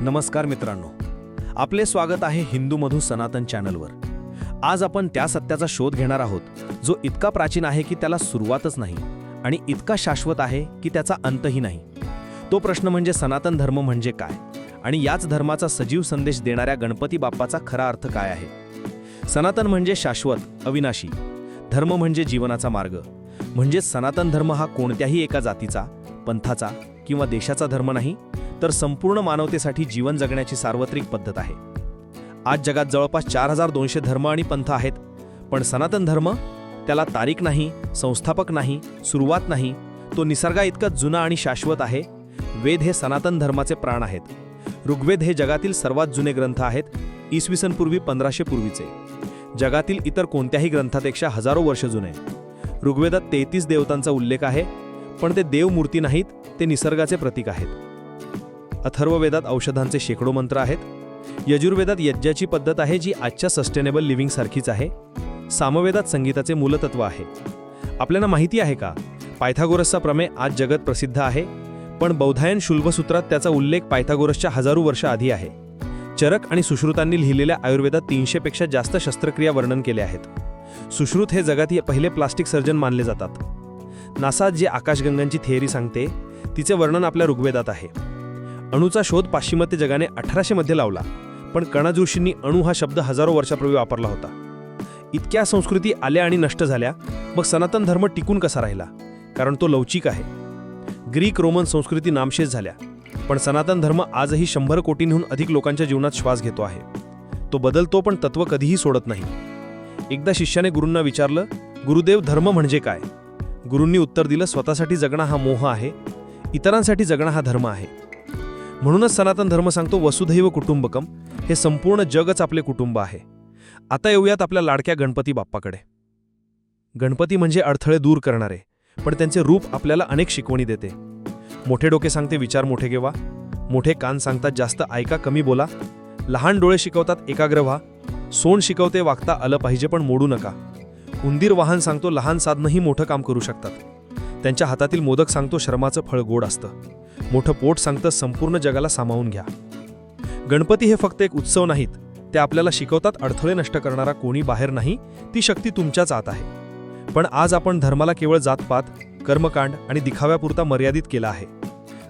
नमस्कार मित्रांनो. आपले स्वागत आहे हिंदू मधू सनातन चॅनलवर. आज आपण त्या सत्याचा शोध घेणार आहोत जो इतका प्राचीन आहे की त्याला सुरुवातच नाही आणि इतका शाश्वत आहे की त्याचा अंतही नाही. तो प्रश्न म्हणजे सनातन धर्म म्हणजे काय आणि याच धर्माचा सजीव संदेश देणाऱ्या गणपती बाप्पाचा खरा अर्थ काय आहे? सनातन म्हणजे शाश्वत अविनाशी. धर्म म्हणजे जीवनाचा मार्ग. म्हणजे सनातन धर्म हा कोणत्याही एका जातीचा पंथाचा किंवा देशाचा धर्म नाही तर संपूर्ण मानवतेसाठी जीवन जगण्याची सार्वत्रिक पद्धत आहे. आज जगात जवळपास चार हजार दोनशे धर्म आणि पंथ आहेत पण सनातन धर्म त्याला तारीख नाही संस्थापक नाही सुरुवात नाही तो निसर्गा इतका जुना आणि शाश्वत आहे. वेद हे सनातन धर्माचे प्राण आहेत. ऋग्वेद हे जगातील सर्वात जुने ग्रंथ आहेत इसवी सनपूर्वी पंधराशे पूर्वीचे. जगातील इतर कोणत्याही ग्रंथापेक्षा हजारो वर्ष जुने. ऋग्वेदात तेहतीस देवतांचा उल्लेख आहे पण ते देवमूर्ती नाहीत ते निसर्गाचे प्रतीक आहेत. अथर्ववेदात औषधांचे शेकडो मंत्र आहेत. यजुर्वेदात यज्ञाची पद्धत आहे जी आजच्या सस्टेनेबल लिव्हिंग सारखीच आहे. सामवेदात संगीताचे मूलतत्व आहे. आपल्याला माहिती आहे का? पायथागोरसचा प्रमेय आज जगत प्रसिद्ध आहे. पण बौधायन शुल्भसूत्रात त्याचा उल्लेख पायथागोरसच्या हजारो वर्ष आधी आहे. चरक आणि सुश्रुतांनी लिहिलेल्या आयुर्वेदात तीनशेपेक्षा जास्त शस्त्रक्रिया वर्णन केल्या आहेत. सुश्रुत हे जगातील पहिले प्लास्टिक सर्जन मानले जातात. नासा जे आकाशगंगांची थिअरी सांगते तिचे वर्णन आपल्या ऋग्वेदात आहे. अणूचा शोध पाश्चिमात्य जगाने अठराशे मध्ये लावला पण कणाजोशींनी अणू हा शब्द हजारो वर्षापूर्वी वापरला होता. इतक्या संस्कृती आल्या आणि नष्ट झाल्या मग सनातन धर्म टिकून कसा राहिला? कारण तो लवचिक आहे. ग्रीक रोमन संस्कृती नामशेष झाल्या पण सनातन धर्म आजही शंभर कोटींहून अधिक लोकांच्या जीवनात श्वास घेतो आहे. तो बदलतो पण तत्व कधीही सोडत नाही. एकदा शिष्याने गुरूंना विचारलं गुरुदेव धर्म म्हणजे काय? गुरूंनी उत्तर दिलं स्वतःसाठी जगणं हा मोह आहे इतरांसाठी जगणं हा धर्म आहे. म्हणूनच सनातन धर्म सांगतो वसुधैव कुटुंबकम. हे संपूर्ण जगच आपले कुटुंब आहे. आता येऊयात आपल्या लाडक्या गणपती बाप्पाकडे. गणपती म्हणजे अडथळे दूर करणारे पण त्यांचे रूप आपल्याला अनेक शिकवणी देते. मोठे डोके सांगते विचार मोठे घेवा. मोठे कान सांगतात जास्त ऐका कमी बोला. लहान डोळे शिकवतात एकाग्र व्हा. सोन शिकवते वागता आलं पाहिजे पण मोडू नका. उंदीर वाहन सांगतो लहान साधनंही मोठं काम करू शकतात. त्यांच्या हातातील मोदक सांगतो शर्माचं फळ गोड असतं. मोठं पोट सांगतं संपूर्ण जगाला सामावून घ्या. गणपती हे फक्त एक उत्सव नाहीत ते आपल्याला शिकवतात अडथळे नष्ट करणारा कोणी बाहेर नाही ती शक्ती तुमच्याच आत आहे. पण आज आपण धर्माला केवळ जातपात कर्मकांड आणि दिखाव्यापुरता मर्यादित केला आहे.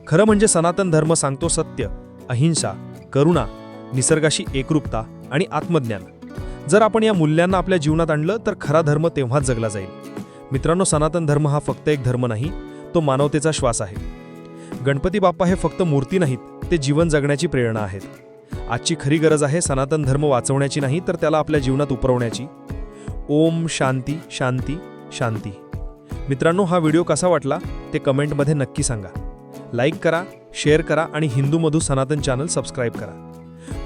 खरं म्हणजे सनातन धर्म सांगतो सत्य अहिंसा करुणा निसर्गाशी एकरूपता आणि आत्मज्ञान. जर आपण या मूल्यांना आपल्या जीवनात आणलं तर खरा धर्म तेव्हाच जगला जाईल. मित्रांनो सनातन धर्म हा फक्त एक धर्म नाही तो मानवतेचा श्वास आहे. गणपती बाप्पा हे फक्त मूर्ती नाहीत ते जीवन जगण्याची प्रेरणा आहेत. आजची खरी गरज आहे सनातन धर्म वाचवण्याची नाही तर त्याला आपल्या जीवनात उतरवण्याची ओम शांती शांती शांती. मित्रांनो हा व्हिडिओ कसा वाटला ते कमेंटमध्ये नक्की सांगा. लाईक करा शेअर करा आणि हिंदू मधू सनातन चॅनल सबस्क्राईब करा.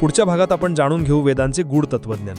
पुढच्या भागात आपण जाणून घेऊ वेदांचे गूढ तत्वज्ञान.